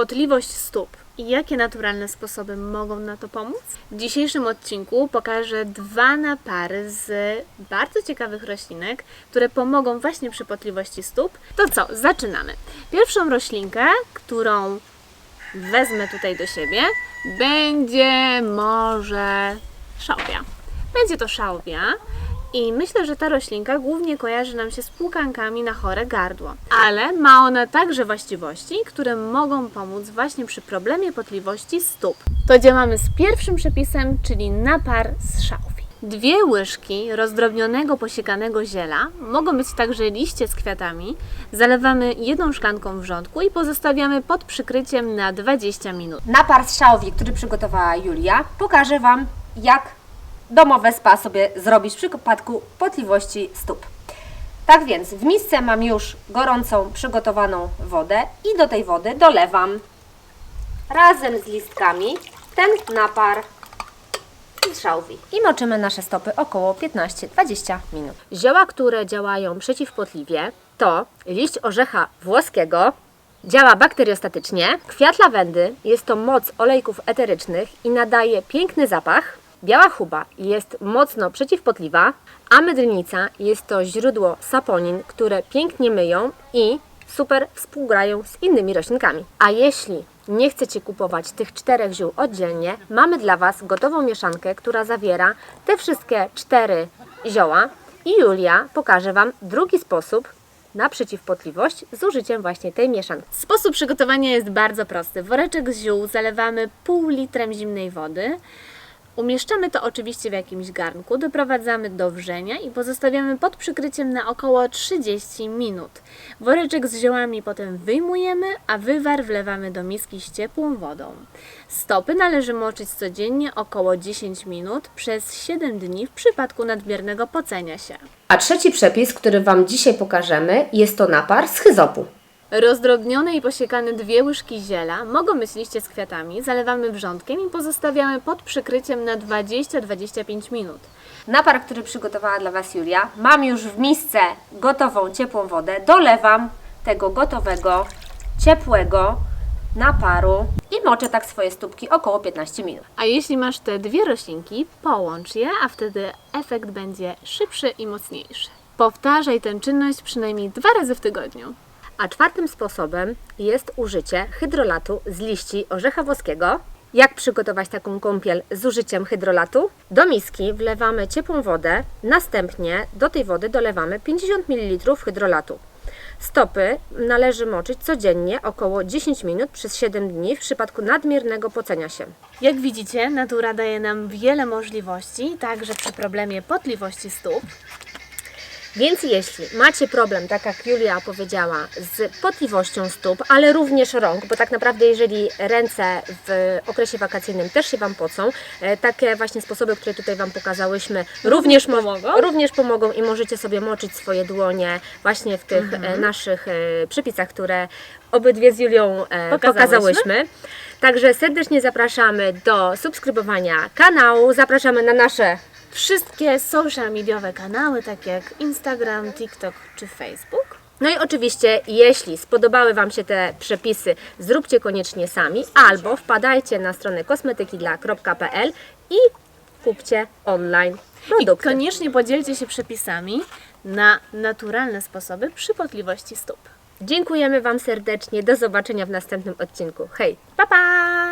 Potliwość stóp i jakie naturalne sposoby mogą na to pomóc? W dzisiejszym odcinku pokażę dwa napary z bardzo ciekawych roślinek, które pomogą właśnie przy potliwości stóp. To co, zaczynamy. Pierwszą roślinkę, którą wezmę tutaj do siebie, będzie może szałwia. Będzie to szałwia. I myślę, że ta roślinka głównie kojarzy nam się z płukankami na chore gardło, ale ma ona także właściwości, które mogą pomóc właśnie przy problemie potliwości stóp. To działamy z pierwszym przepisem, czyli napar z szałwi. Dwie łyżki rozdrobnionego posiekanego ziela, mogą być także liście z kwiatami, zalewamy jedną szklanką wrzątku i pozostawiamy pod przykryciem na 20 minut. Napar z szałwi, który przygotowała Julia, pokaże Wam, jak domowe spa sobie zrobić w przypadku potliwości stóp. Tak więc w misce mam już gorącą, przygotowaną wodę i do tej wody dolewam razem z listkami ten napar z szałwi. I moczymy nasze stopy około 15-20 minut. Zioła, które działają przeciwpotliwie to liść orzecha włoskiego, Działa bakteriostatycznie. Kwiat lawendy jest to moc olejków eterycznych i nadaje piękny zapach. Biała chuba jest mocno przeciwpotliwa, a mydlnica jest to źródło saponin, które pięknie myją i super współgrają z innymi roślinkami. A jeśli nie chcecie kupować tych czterech ziół oddzielnie, mamy dla Was gotową mieszankę, która zawiera te wszystkie cztery zioła i Julia pokaże Wam drugi sposób na przeciwpotliwość z użyciem właśnie tej mieszanki. Sposób przygotowania jest bardzo prosty. Woreczek z ziół zalewamy pół litrem zimnej wody. Umieszczamy to oczywiście w jakimś garnku, doprowadzamy do wrzenia i pozostawiamy pod przykryciem na około 30 minut. Woreczek z ziołami potem wyjmujemy, a wywar wlewamy do miski z ciepłą wodą. Stopy należy moczyć codziennie około 10 minut przez 7 dni w przypadku nadmiernego pocenia się. A trzeci przepis, który Wam dzisiaj pokażemy, jest to napar z chyzopu. Rozdrobnione i posiekane dwie łyżki ziela mogą być liście z kwiatami, zalewamy wrzątkiem i pozostawiamy pod przykryciem na 20-25 minut. Napar, który przygotowała dla Was Julia, mam już w misce gotową, ciepłą wodę. Dolewam tego gotowego, ciepłego naparu i moczę tak swoje stópki około 15 minut. A jeśli masz te dwie roślinki, połącz je, a wtedy efekt będzie szybszy i mocniejszy. Powtarzaj tę czynność przynajmniej dwa razy w tygodniu. A czwartym sposobem jest użycie hydrolatu z liści orzecha włoskiego. Jak przygotować taką kąpiel z użyciem hydrolatu? Do miski wlewamy ciepłą wodę, następnie do tej wody dolewamy 50 ml hydrolatu. Stopy należy moczyć codziennie około 10 minut przez 7 dni w przypadku nadmiernego pocenia się. Jak widzicie, natura daje nam wiele możliwości, także przy problemie potliwości stóp. Więc jeśli macie problem, tak jak Julia powiedziała, z potliwością stóp, ale również rąk, bo tak naprawdę jeżeli ręce w okresie wakacyjnym też się Wam pocą, e, takie właśnie sposoby, które tutaj Wam pokazałyśmy, również, mo- pomogą. również pomogą i możecie sobie moczyć swoje dłonie właśnie w tych Mhm. e, naszych e, przepisach, które obydwie z Julią Pokazałyśmy. pokazałyśmy. Także serdecznie zapraszamy do subskrybowania kanału, zapraszamy na nasze Wszystkie social mediowe kanały, takie jak Instagram, TikTok czy Facebook. No i oczywiście, jeśli spodobały Wam się te przepisy, zróbcie koniecznie sami, albo wpadajcie na stronę kosmetykidla.pl i kupcie online I produkty. koniecznie podzielcie się przepisami na naturalne sposoby przy potliwości stóp. Dziękujemy Wam serdecznie, do zobaczenia w następnym odcinku. Hej, pa pa!